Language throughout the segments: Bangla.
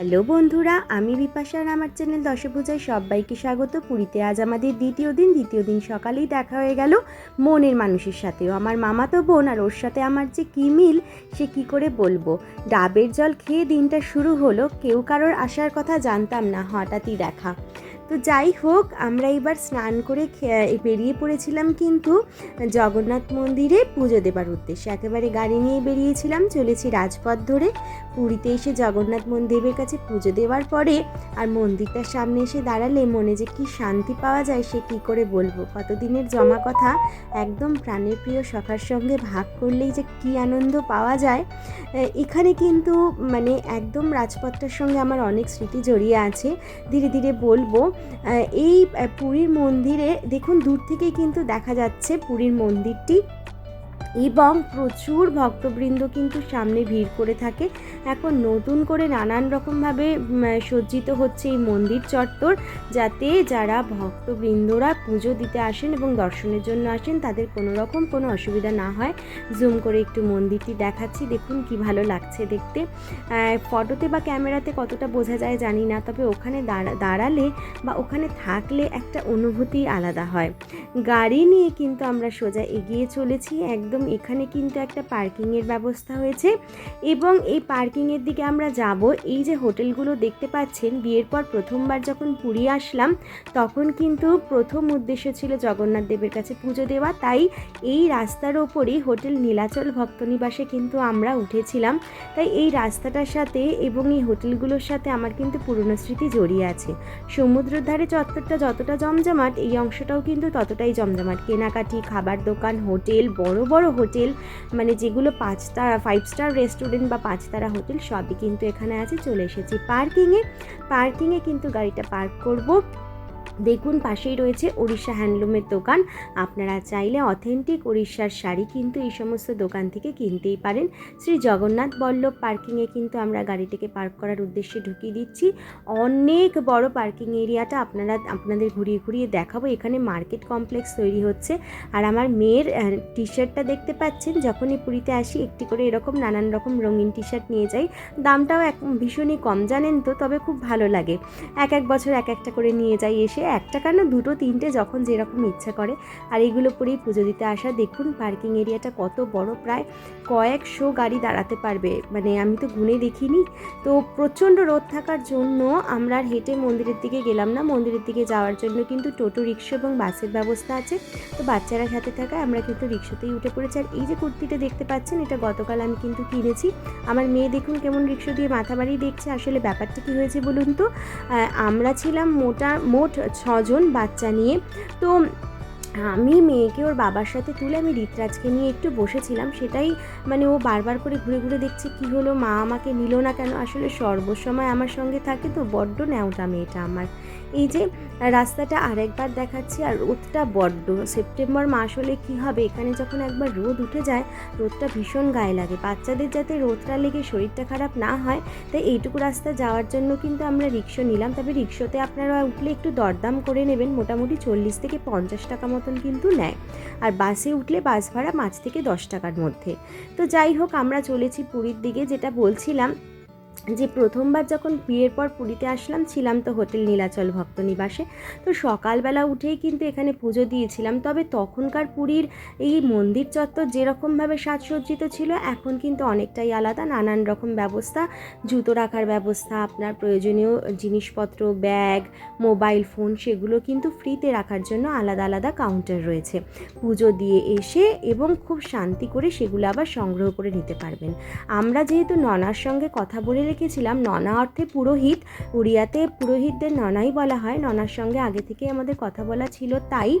হ্যালো বন্ধুরা, আমি বিপাশার আমার চ্যানেল দশভূজায় সবাইকে স্বাগত। পুরীতে আজ আমাদের দ্বিতীয় দিন দ্বিতীয় দিন সকালেই দেখা হয়ে গেল মনের মানুষের সাথেও। আমার মামা তো বোন আর ওর সাথে আমার যে কী মিল, সে কি করে বলব? ডাবের জল খেয়ে দিনটা শুরু হলো, কেউ কারোর আসার কথা জানতাম না, হঠাৎই দেখা। তো যাই হোক, আমরা এবার স্নান করে বেরিয়ে পড়েছিলাম কিন্তু জগন্নাথ মন্দিরে পুজো দেবার উদ্দেশ্যে। একেবারে গাড়ি নিয়ে বেরিয়েছিলাম, চলেছি রাজপথ ধরে। পুরীতে এসে জগন্নাথ মন্দিরের কাছে পুজো দেওয়ার পরে আর মন্দিরটার সামনে এসে দাঁড়ালে মনে যে কি শান্তি পাওয়া যায়, সে কি করে বলব? কতদিনের জমা কথা, একদম প্রাণের প্রিয় সখার সঙ্গে ভাগ করলেই যে কি আনন্দ পাওয়া যায়। এখানে কিন্তু মানে একদম রাজপথটার সঙ্গে আমার অনেক স্মৃতি জড়িয়ে আছে। ধীরে ধীরে বলব এই পুরীর মন্দিরে দেখুন দূর থেকেই কিন্তু দেখা যাচ্ছে পুরীর মন্দিরটি। এবং প্রচুর ভক্তবৃন্দ কিন্তু সামনে ভিড় করে থাকে। এখন নতুন করে নানান রকমভাবে সজ্জিত হচ্ছে এই মন্দির চত্বর, যাতে যারা ভক্তবৃন্দরা পুজো দিতে আসেন এবং দর্শনের জন্য আসেন, তাদের কোনো রকম কোনো অসুবিধা না হয়। জুম করে একটু মন্দিরটি দেখাচ্ছি, দেখুন কি ভালো লাগছে দেখতে। ফটোতে বা ক্যামেরাতে কতটা বোঝা যায় জানি না, তবে ওখানে দাঁড়ালে বা ওখানে থাকলে একটা অনুভূতি আলাদা হয়। গাড়ি নিয়ে কিন্তু আমরা সোজা এগিয়ে চলেছি, একদম এখানে কিন্তু একটা পার্কিংয়ের ব্যবস্থা হয়েছে। এবং এই পার্কিংয়ের দিকে আমরা যাব, এই যে হোটেলগুলো দেখতে পাচ্ছেন, বিয়ের পর প্রথমবার যখন পুরী আসলাম, তখন কিন্তু প্রথম উদ্দেশ্য ছিল জগন্নাথ দেবের কাছে পুজো দেওয়া। তাই এই রাস্তার ওপরই হোটেল নীলাচল ভক্তনিবাসে কিন্তু আমরা উঠেছিলাম। তাই এই রাস্তাটার সাথে এবং এই হোটেলগুলোর সাথে আমার কিন্তু পুরনো স্মৃতি জড়িয়ে আছে। সমুদ্রের ধারে চত্বরটা যতটা জমজমাট, এই অংশটাও কিন্তু ততটাই জমজমাট। কেনাকাটি, খাবার দোকান, হোটেল, বড় বড় হোটেল মানে যেগুলো পাঁচ তারা ফাইভ স্টার রেস্টুরেন্ট বা পাঁচ তারা হোটেল সবই কিন্তু এখানে আছে, চলে এসেছি পার্কিংয়ে পার্কিংয়ে কিন্তু গাড়িটা পার্ক করব। দেখুন, পাশেই রয়েছে উড়িষ্যা হ্যান্ডলুমের দোকান। আপনারা চাইলে অথেন্টিক উড়িষ্যার শাড়ি কিন্তু এই সমস্ত দোকান থেকে কিনতেই পারেন। শ্রী জগন্নাথ বল্লভ পার্কিংয়ে কিন্তু আমরা গাড়িটিকে পার্ক করার উদ্দেশ্যে ঢুকিয়ে দিচ্ছি। অনেক বড় পার্কিং এরিয়াটা আপনারা, আপনাদের ঘুরিয়ে ঘুরিয়ে দেখাবো। এখানে মার্কেট কমপ্লেক্স তৈরি হচ্ছে। আর আমার মেয়ের টি শার্টটা দেখতে পাচ্ছেন, যখনই পুরীতে আসি, একটি করে এরকম নানান রকম রঙিন টি শার্ট নিয়ে যাই। দামটাও এক, ভীষণই কম জানেন তো, তবে খুব ভালো লাগে। এক এক বছর এক একটা করে নিয়ে যাই এসে। একটা কেন দুটো, তিনটে যখন যেরকম ইচ্ছা করে। আর এগুলো পরেই পুজো দিতে আসা। দেখুন পার্কিং এরিয়াটা কত বড়, প্রায় কয়েকশো গাড়ি দাঁড়াতে পারবে। মানে আমি তো গুনে দেখিনি। তো প্রচণ্ড রোদ থাকার জন্য আমরা আর হেঁটে মন্দিরের দিকে গেলাম না। মন্দিরের দিকে যাওয়ার জন্য কিন্তু টোটো, রিক্সা এবং বাসের ব্যবস্থা আছে। তো বাচ্চারা সাথে থাকায় আমরা কিন্তু রিক্সাতেই উঠে পড়েছি। আর এই যে কুর্তিটা দেখতে পাচ্ছেন, এটা গতকাল আমি কিন্তু কিনেছি। আমার মেয়ে দেখুন কেমন রিক্সা দিয়ে মাথা বাড়িয়ে দেখছে। আসলে ব্যাপারটা কী হয়েছে বলুন তো? আমরা ছিলাম মোটা, মোট ছজন বাচ্চা নিয়ে। তো আমি মেয়েকে ওর বাবার সাথে তুলে আমি ঋতরাজকে নিয়ে একটু বসেছিলাম। সেটাই মানে ও বারবার করে ঘুরে ঘুরে দেখছে, কি হলো, মা আমাকে নিল না কেন? আসলে সর্বসময় আমার সঙ্গে থাকে তো, বড্ড ন্যাওটা মেয়েটা আমার। এই যে রাস্তাটা আরেকবার দেখাচ্ছি, আর রোদটা বড্ড। সেপ্টেম্বর মাস হলে কি হবে? এখানে যখন একবার রোদ উঠে যায়, রোদটা ভীষণ গায়ে লাগে। বাচ্চাদের যাতে রোদটা লেগে শরীরটা খারাপ না হয়, তাই এইটুকু রাস্তা যাওয়ার জন্য কিন্তু আমরা রিক্সা নিলাম। তবে রিক্সাতে আপনারা উঠলে একটু দরদাম করে নেবেন। মোটামুটি চল্লিশ থেকে পঞ্চাশ টাকা মতন কিন্তু নেয়। আর বাসে উঠলে বাস ভাড়া পাঁচ থেকে দশ টাকার মধ্যে। তো যাই হোক, আমরা চলেছি পুরীর দিকে, যেটা বলছিলাম যে প্রথমবার যখন বিয়ের পর পুরীতে আসলাম, ছিলাম তো হোটেল নীলাচল ভক্তনিবাসে তো সকালবেলা উঠেই কিন্তু এখানে পুজো দিয়েছিলাম। তবে তখনকার পুরীর এই মন্দির চত্বর যেরকমভাবে সাজসজ্জিত ছিল, এখন কিন্তু অনেকটাই আলাদা। নানান রকম ব্যবস্থা, জুতো রাখার ব্যবস্থা, আপনার প্রয়োজনীয় জিনিসপত্র, ব্যাগ, মোবাইল ফোন, সেগুলো কিন্তু ফ্রিতে রাখার জন্য আলাদা আলাদা কাউন্টার রয়েছে। পুজো দিয়ে এসে এবং খুব শান্তি করে সেগুলো আবার সংগ্রহ করে নিতে পারবেন। আমরা যেহেতু ননার সঙ্গে কথা বলে রেখেছিলাম। ননা অর্থে পুরোহিত, উড়িয়াতে পুরোহিতদের ননাই বলা হয়। ননার সঙ্গে আগে থেকে আমাদের কথা বলা ছিল তাই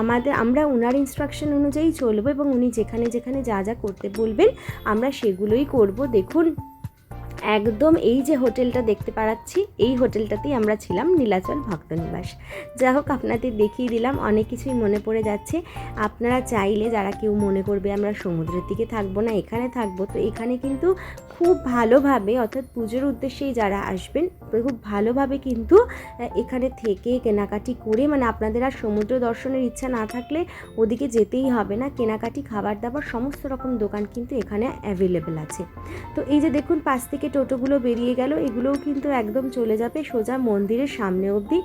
আমাদের, আমরা ওনার ইনস্ট্রাকশন অনুযায়ী চলবো এবং উনি যেখানে যেখানে যা যা করতে বলবেন আমরা সেগুলোই করব। দেখুন একদম এই যে হোটেলটা দেখতে পাচ্ছি এই হোটেলটাতেই আমরা ছিলাম নীলাচল ভক্তনিবাস। যা হোক, আপনাদের দেখিয়ে দিলাম, অনেক কিছুই মনে পড়ে যাচ্ছে। আপনারা চাইলে, যারা কেউ মনে করবে আমরা সমুদ্রের দিকে থাকব না, এখানে থাকব, তো এখানে কিন্তু খুব ভালোভাবে, অর্থাৎ পুজোর উদ্দেশ্যেই যারা আসবেন, খুব ভালোভাবে কিন্তু এখানে থেকে কেনাকাটি করে মানে আপনাদের আর সমুদ্র দর্শনের ইচ্ছা না থাকলে ওদিকে যেতেই হবে না। কেনাকাটি, খাবার দাবার, সমস্ত রকম দোকান কিন্তু এখানে অ্যাভেলেবেল আছে। তো এই যে দেখুন, পাশ থেকে থেকে টোটোগুলো বেরিয়ে গেল, এগুলোও কিন্তু একদম চলে যাবে সোজা মন্দিরের সামনে অবধি।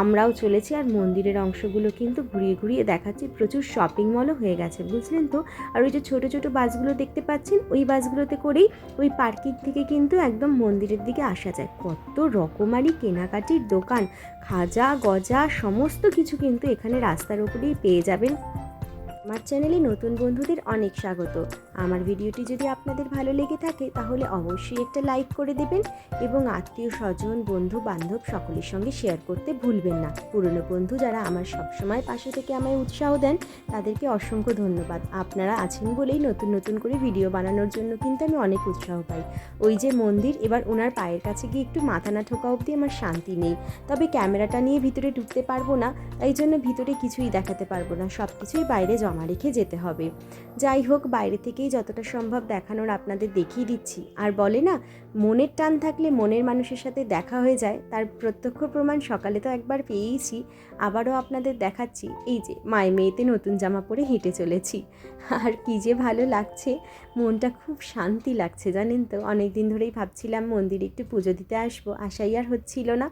আমরাও চলেছি আর মন্দিরের অংশগুলো কিন্তু ঘুরিয়ে ঘুরিয়ে দেখাচ্ছি। প্রচুর শপিং মলও হয়ে গেছে, বুঝলেন তো? আর ওই যে ছোট ছোটো বাসগুলো দেখতে পাচ্ছেন, ওই বাসগুলোতে করেই ওই পার্কিং থেকে কিন্তু একদম মন্দিরের দিকে আসা যায়। কত রকমারি কেনাকাটির দোকান, খাজা, গজা, সমস্ত কিছু কিন্তু এখানে রাস্তার উপরেই পেয়ে যাবেন। আমার চ্যানেলে নতুন বন্ধুদের অনেক স্বাগত। আমার ভিডিওটি যদি আপনাদের ভালো লেগে থাকে, তাহলে অবশ্যই একটা লাইক করে দেবেন এবং আত্মীয় স্বজন, বন্ধু, বান্ধব সকলের সঙ্গে শেয়ার করতে ভুলবেন না। পুরনো বন্ধু যারা আমার সবসময় পাশে থেকে আমায় উৎসাহ দেন, তাদেরকে অসংখ্য ধন্যবাদ। আপনারা আছেন বলেই নতুন নতুন করে ভিডিও বানানোর জন্য কিন্তু আমি অনেক উৎসাহ পাই। ওই যে মন্দির, এবার ওনার পায়ের কাছে গিয়ে একটু মাথা না ঠোকা অবধি আমার শান্তি নেই। তবে ক্যামেরাটা নিয়ে ভিতরে ঢুকতে পারব না, তাই জন্য ভিতরে কিছুই দেখাতে পারব না। সব কিছুই বাইরে জমা রেখে যেতে হবে। যাই হোক, বাইরে থেকেই যতটা সম্ভব দেখানোর আপনাদের দেখিয়ে দিচ্ছি। আর বলে না, মনের টান থাকলে মনের মানুষের সাথে দেখা হয়ে যায়, তার প্রত্যক্ষ প্রমাণ সকালে তো একবার পেয়েইছি, আবারও আপনাদের দেখাচ্ছি। এই যে মায় মেয়েতে নতুন জামা পরে হেঁটে চলেছি। আর কী যে ভালো লাগছে, মনটা খুব শান্তি লাগছে, জানেন তো? অনেক দিন ধরেই ভাবছিলাম মন্দিরে একটু পুজো দিতে আসব, আশাই আর হচ্ছিল না।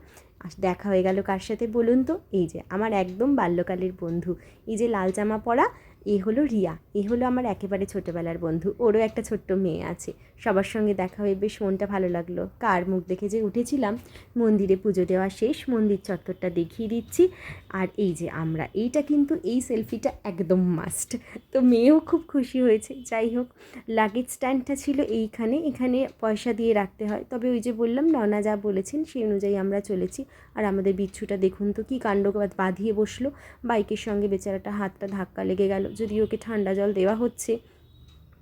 দেখা হয়ে গেল কার সাথে বলুন তো? এই যে, আমার একদম বাল্যকালের বন্ধু। এই যে, লাল জামা পরা এ হলো রিয়া, এ হলো আমার একেবারে ছোটোবেলার বন্ধু, ওরও একটা ছোট্ট মেয়ে আছে। সবার সঙ্গে দেখা হয়ে বেশ মনটা ভালো লাগল। কার মুখ দেখে যে উঠেছিলাম, মন্দিরে পুজো দেওয়া শেষ, মন্দির চত্বরটা দেখিয়ে দিচ্ছি। আর এই যে আমরা, এইটা কিন্তু এই সেলফিটা একদম মাস্ট তো মেয়েও খুব খুশি হয়েছে। যাই হোক লাগেজ স্ট্যান্ডটা ছিল এইখানে, এখানে পয়সা দিয়ে রাখতে হয়। তবে ওই যে বললাম, ননা যা বলেছেন, সেই অনুযায়ী আমরা চলেছি। আর আমাদের বিচ্ছুটা দেখুন তো কী কাণ্ড বাঁধিয়ে বসল। বাইকের সঙ্গে বেচারাটা হাতটা ধাক্কা লেগে গেল। যদি ওকে ঠান্ডা জল দেওয়া হচ্ছে।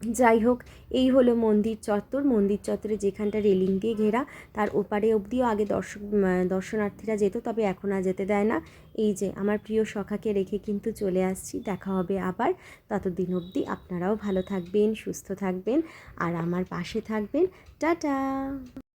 যাই হোক, এই হলো মন্দির চত্বর। মন্দির চত্বরে যেখানটা রেলিং দিয়ে ঘেরা, তার ওপারে অবধিও আগে দর্শক দর্শনার্থীরা যেত, তবে এখন আর যেতে দেয় না। এই যে, আমার প্রিয় সখাকে রেখে কিন্তু চলে আসছি। দেখা হবে আবার। ততদিন অবধি আপনারাও ভালো থাকবেন, সুস্থ থাকবেন, আর আমার পাশে থাকবেন। টাটা!